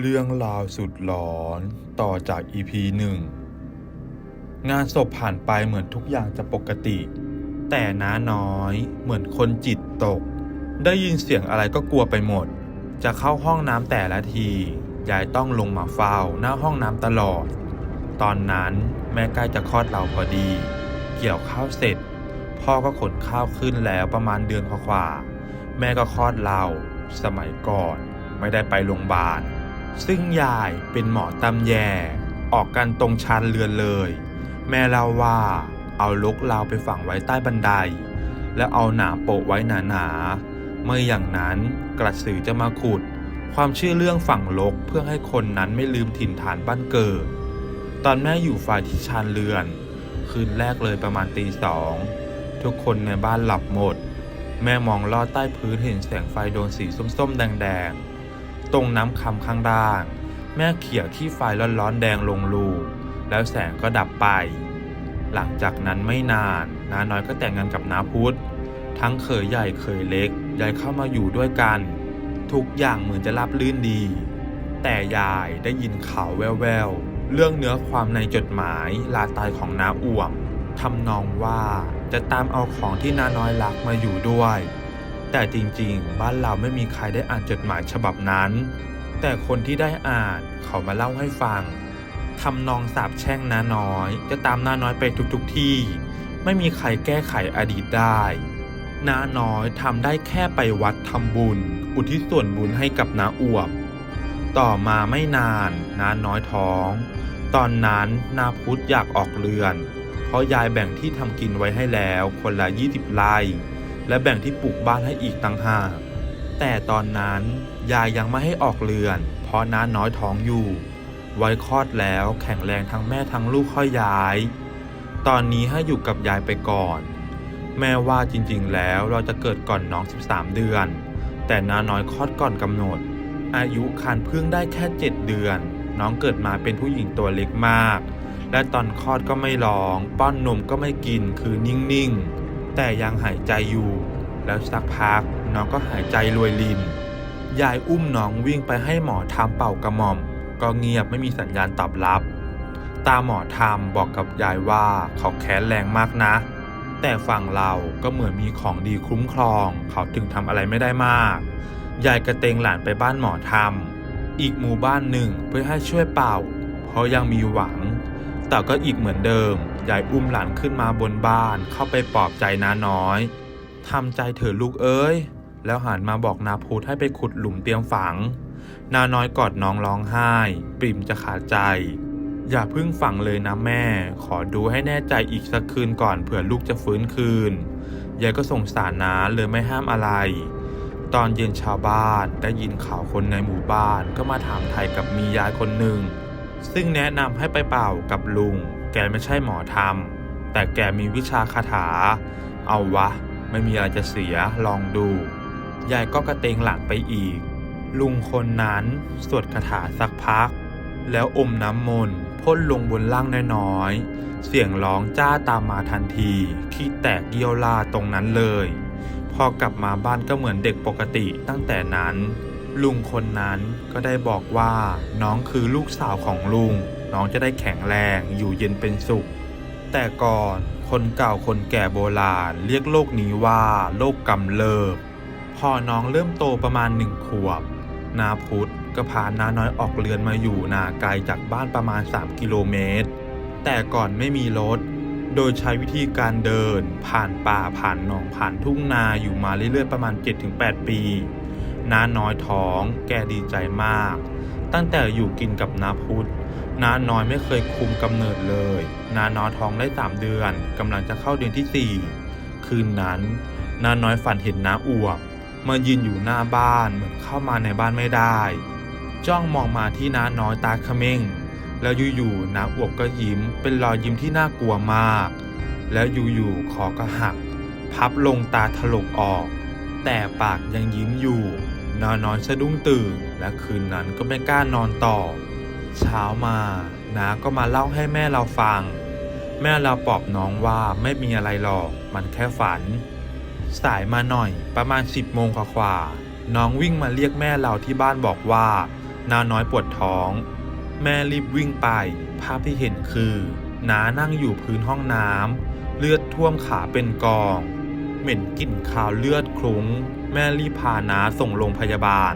เรื่องราวสุดหลอนต่อจาก EP หนึ่งงานศพผ่านไปเหมือนทุกอย่างจะปกติ แต่น้าน้อยเหมือนคนจิตตก ได้ยินเสียงอะไรก็กลัวไปหมด จะเข้าห้องน้ำแต่ละที ยายต้องลงมาเฝ้าหน้าห้องน้ำตลอด ตอนนั้นแม่ใกล้จะคลอดเราพอดี เกี่ยวข้าวเสร็จ พ่อก็ขนข้าวขึ้นแล้วประมาณเดือนกว่า แม่ก็คลอดเรา สมัยก่อน ไม่ได้ไปโรงพยาบาล ซึ่งยายเป็นหมอตำแย ออกกันตรงชานเรือนเลย แม่เล่าว่าเอาลกเราวไปฝังไว้ใต้บันได แล้วเอาหนาโปะไว้หนาๆไม่อย่างนั้นกระสือจะมาขุด ความเชื่อเรื่องฝังลกเพื่อให้คนนั้นไม่ลืมถิ่นฐานบ้านเกิด ตอนแม่อยู่ฝ่ายที่ชานเรือน คืนแรกเลยประมาณตีสองทุกคนในบ้านหลับหมด แม่มองลอดใต้พื้นเห็นแสงไฟโดนสีส้มๆ แดงๆ ตรงน้ำคำข้างล่าง แม่เขี่ยที่ไฟร้อนๆแดงลงรูแล้วแสงก็ดับไป หลังจากนั้นไม่นานน้าน้อยก็แต่งงานกับน้าพุธทั้งเขยใหญ่เขยเล็กยายเข้ามาอยู่ด้วยกัน ทุกอย่างเหมือนจะราบลื่นดี แต่ยายได้ยินข่าวแววๆเรื่องเนื้อความในจดหมายลาตายของน้าอ่วมทำนองว่าจะตามเอาของที่น้าน้อยรักมาอยู่ด้วย แต่จริงๆ บ้านเราไม่มีใครได้อ่านจดหมายฉบับนั้น แต่คนที่ได้อ่านเขามาเล่าให้ฟังทำนองสาบแช่งน้าน้อย จะตามน้าน้อยไปทุกๆที่ ไม่มีใครแก้ไขอดีตได้น้าน้อยทำได้แค่ไปวัดทำบุญ อุทิศส่วนบุญให้กับน้าอวบ ต่อมาไม่นานน้าน้อยท้อง ตอนนั้นนาพุธอยากออกเรือน เพราะยายแบ่งที่ทำกินไว้ให้แล้วคนละ 20ไร่ และแบ่งที่ปลูกบ้านให้อีกต่างหากแต่ตอนนั้นยายยังไม่ให้ออกเรือน เพราะน้าน้อยท้องอยู่ ไว้คลอดแล้วแข็งแรงทั้งแม่ทั้งลูกค่อยย้าย ตอนนี้ให้อยู่กับยายไปก่อน แม่ว่าจริงๆ แล้วเราจะเกิดก่อนน้อง 13 เดือน แต่น้าน้อยคลอดก่อนกำหนด อายุครรภ์เพิ่งได้แค่ 7 เดือน น้องเกิดมาเป็นผู้หญิงตัวเล็กมาก และตอนคลอดก็ไม่ร้อง ป้อนนมก็ไม่กินคือนิ่งๆ แต่ยังหายใจอยู่ แล้วสักพักน้องก็หายใจรวยลิน ยายอุ้มน้องวิ่งไปให้หมอทำเป่ากระหม่อม ก็เงียบไม่มีสัญญาณตอบรับ ตาหมอทำบอกกับยายว่าเขาแค้นแรงมากนะ แต่ฝั่งเราก็เหมือนมีของดีคุ้มครอง เขาถึงทำอะไรไม่ได้มาก ยายกระเตงหลานไปบ้านหมอทำอีกหมู่บ้านหนึ่งเพื่อให้ช่วยเป่า เพราะยังมีหวัง แต่ก็อีกเหมือนเดิม ยายอุ้มหลานขึ้นมาบนบ้านเข้าไปปลอบใจน้าน้อยทำใจเถอะลูกเอ้ย แล้วหันมาบอกนาพูดให้ไปขุดหลุมเตรียมฝัง นาน้อยกอดน้องร้องไห้ ปริ่มจะขาดใจ อย่าพิ่งฝังเลยนะแม่ ขอดูให้แน่ใจอีกสักคืนก่อนเผื่อลูกจะฟื้นคืน ยายก็สงสารนาเลยไม่ห้ามอะไร ตอนเย็นชาวบ้านได้ยินข่าวคนในหมู่บ้านก็มาถามไทยกับมียายคนหนึ่งซึ่งแนะนำให้ไปเป่ากับลุง แกไม่ใช่หมอธรรม แต่แกมีวิชาคาถา เอาวะ ไม่มีอะไรจะเสียลองดู ยายก็กระเตงหลังไปอีก ลุงคนนั้นสวดคาถาสักพัก แล้วอมน้ำมนต์พ่นลงบนล่างน้อยๆ เสียงร้องจ้าตามมาทันทีขี้แตกเยี่ยวลาตรงนั้นเลย พอกลับมาบ้านก็เหมือนเด็กปกติตั้งแต่นั้น ลุงคนนั้นก็ได้บอกว่าน้องคือลูกสาวของลุง น้องจะได้แข็งแรงอยู่เย็นเป็นสุข แต่ก่อนคนเก่าคนแก่โบราณเรียกโรคนี้ว่าโรคกำเริบ พอน้องเริ่มโตประมาณหนึ่งขวบ นาพุธก็พาน้าน้อยออกเรือนมาอยู่นาไกลจากบ้านประมาณ 3 กิโลเมตร แต่ก่อนไม่มีรถ โดยใช้วิธีการเดิน ผ่านป่าผ่านหนองผ่านทุ่งนาอยู่มาเรื่อยๆประมาณ 7-8 ปีน้าน้อยท้อง แกดีใจมาก ตั้งแต่อยู่กินกับนาพุธ น้าน้อยไม่เคยคุมกำเนิดเลยน้าน้อยท้องได้ 3 เดือนกำลังจะเข้าเดือนที่ 4 คืนนั้นน้าน้อยฝันเห็นน้าอวบมายืนอยู่หน้าบ้านเหมือนเข้ามาในบ้านไม่ได้ จ้องมองมาที่น้าน้อยตาเขม่ง แล้วอยู่ๆน้าอวบก็ยิ้ม เป็นรอยยิ้มที่น่ากลัวมาก แล้วอยู่ๆคอก็หัก พับลงตาถลกออก แต่ปากยังยิ้มอยู่น้าน้อยสะดุ้งตื่น และคืนนั้นก็ไม่กล้านอนต่อ เช้ามาน้าก็มาเล่าให้แม่เราฟัง แม่เราปลอบน้องว่าไม่มีอะไรหรอกมันแค่ฝัน สายมาหน่อยประมาณ10โมงกว่าๆน้องวิ่งมาเรียกแม่เราที่บ้านบอกว่าน้าน้อยปวดท้อง แม่รีบวิ่งไป ภาพที่เห็นคือน้านั่งอยู่พื้นห้องน้ำเลือดท่วมขาเป็นกอง เหม็นกลิ่นคาวเลือดคลุ้ง แม่รีบพาน้าส่งโรงพยาบาล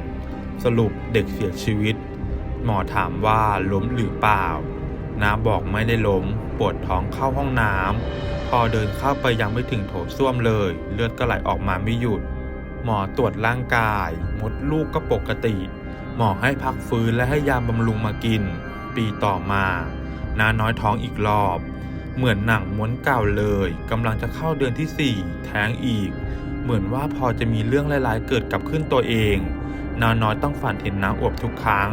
สรุปเด็กเสียชีวิต หมอถามว่าล้มหรือเปล่า น้าบอกไม่ได้ล้ม ปวดท้องเข้าห้องน้ำ พอเดินเข้าไปยังไม่ถึงโถส้วมเลย เลือดก็ไหลออกมาไม่หยุด หมอตรวจร่างกาย มดลูกก็ปกติ หมอให้พักฟื้นและให้ยาบำรุงมากิน ปีต่อมา น้าน้อยท้องอีกรอบ เหมือนหนังม้วนเก่าเลยกำลังจะเข้าเดือนที่ 4 แท้งอีก เหมือนว่าพอจะมีเรื่องร้ายๆเกิดกับขึ้นตัวเองนาน้อยต้องฝันเห็นน้าอวบทุกครั้ง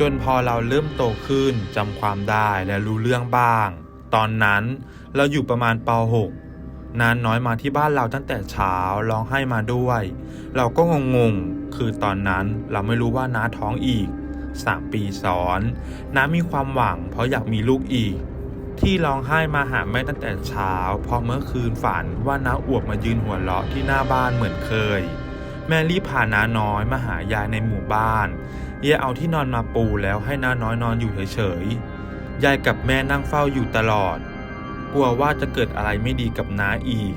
จนพอเราเริ่มโตขึ้นจำความได้และรู้เรื่องบ้าง ตอนนั้นเราอยู่ประมาณป .6 นานน้อยมาที่บ้านเราตั้งแต่เช้าร้องไห้มาด้วย เราก็งงๆ คือตอนนั้นเราไม่รู้ว่าน้าท้องอีก 3 ปีซ้อน น้ามีความหวังเพราะอยากมีลูกอีก ที่ร้องไห้มาหาแม่ตั้งแต่เช้าเพราะเมื่อคืนฝันว่าน้าอวบมายืนหัวเราะที่หน้าบ้านเหมือนเคย แม่รีบพาน้าน้อยมาหายายในหมู่บ้านเยายเอาที่นอนมาปูแล้วให้น้าน้อยนอนอยู่เฉยๆ ยายกับแม่นั่งเฝ้าอยู่ตลอด กลัวว่าจะเกิดอะไรไม่ดีกับน้าอีก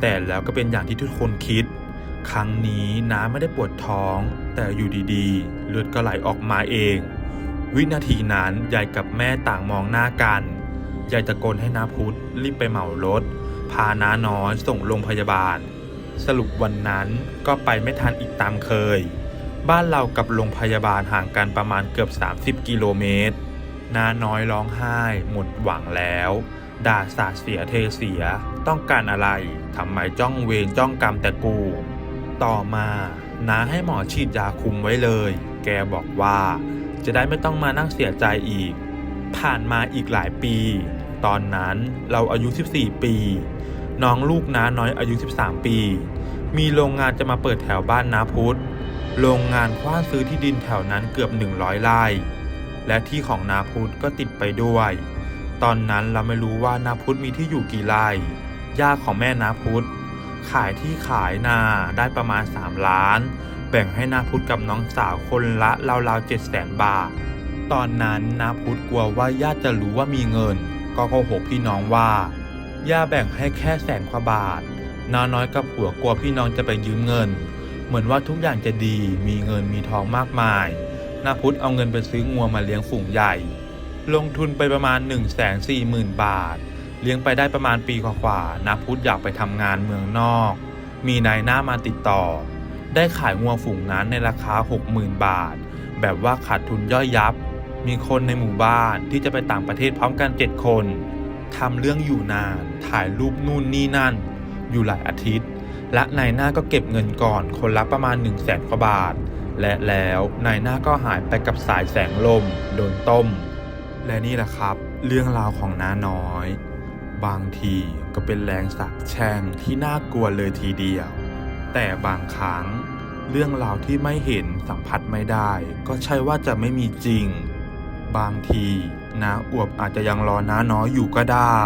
แต่แล้วก็เป็นอย่างที่ทุกคนคิด ครั้งนี้น้าไม่ได้ปวดท้อง แต่อยู่ดีๆ เลือดก็ไหลออกมาเอง วินาทีนั้นยายกับแม่ต่างมองหน้ากัน ยายตะโกนให้น้าพุธรีบไปเหมารถ พาน้าน้อยส่งโรงพยาบาล สรุปวันนั้นก็ไปไม่ทันอีกตามเคย บ้านเรากับโรงพยาบาลห่างกันประมาณเกือบ 30 กิโลเมตรน้าน้อยร้องไห้ หมดหวังแล้ว ด่าสาเสียเทเสีย ต้องการอะไรทำไมจ้องเวรจ้องกรรมแต่กู ต่อมาน้าให้หมอฉีดยาคุมไว้เลย แกบอกว่า จะได้ไม่ต้องมานั่งเสียใจอีก ผ่านมาอีกหลายปี ตอนนั้นเราอายุ 14 ปี น้องลูกน้าน้อยอายุ 13 ปี มีโรงงานจะมาเปิดแถวบ้านนาพุธโรงงานคว้านซื้อที่ดินแถวนั้นเกือบ 100ไร่และที่ของนาพุธก็ติดไปด้วย ตอนนั้นเราไม่รู้ว่านาพุธมีที่อยู่กี่ไร่ย่าของแม่นาพุธขายที่ขายนาได้ประมาณ 3 ล้าน แบ่งให้นาพุธกับน้องสาวคนละราวๆ7แสนบาท ตอนนั้นนาพุธกลัวว่าญาติจะรู้ว่ามีเงิน ก็โกหกพี่น้องว่า ย่าแบ่งให้แค่แสนกว่าบาทนาน้อยกับผัวกลัวพี่น้องจะไปยืมเงิน เหมือนว่าทุกอย่างจะดี มีเงินมีทองมากมาย นาพุธเอาเงินไปซื้องัวมาเลี้ยงฝูงใหญ่ ลงทุนไปประมาณ 1 4 0 0 0 0 บาท เลี้ยงไปได้ประมาณปีกว่าๆนาพุธอยากไปทำงานเมืองนอก มีนายหน้ามาติดต่อ ได้ขายงัวฝูงนั้นในราคา 60,000 บาท แบบว่าขาดทุนย่อยยับ มีคนในหมู่บ้านที่จะไปต่างประเทศพร้อมกัน 7 คน ทำเรื่องอยู่นาน ถ่ายรูปนู่นนี่นั่น อยู่หลายอาทิตย์ และนายหน้าก็เก็บเงินก่อนคนละประมาณ 1 0 0 0 0แสนกว่าบาท และแล้วนายหน้าก็หายไปกับสายแสงลม โดนต้ม และนี่แหละครับ เรื่องราวของน้าน้อย บางทีก็เป็นแรงสาบแช่งที่น่ากลัวเลยทีเดียว แต่บางครั้ง เรื่องราวที่ไม่เห็นสัมผัสไม่ได้ ก็ใช่ว่าจะไม่มีจริง บางที น้าอวบอาจจะยังรอน้าน้อยอยู่ก็ได้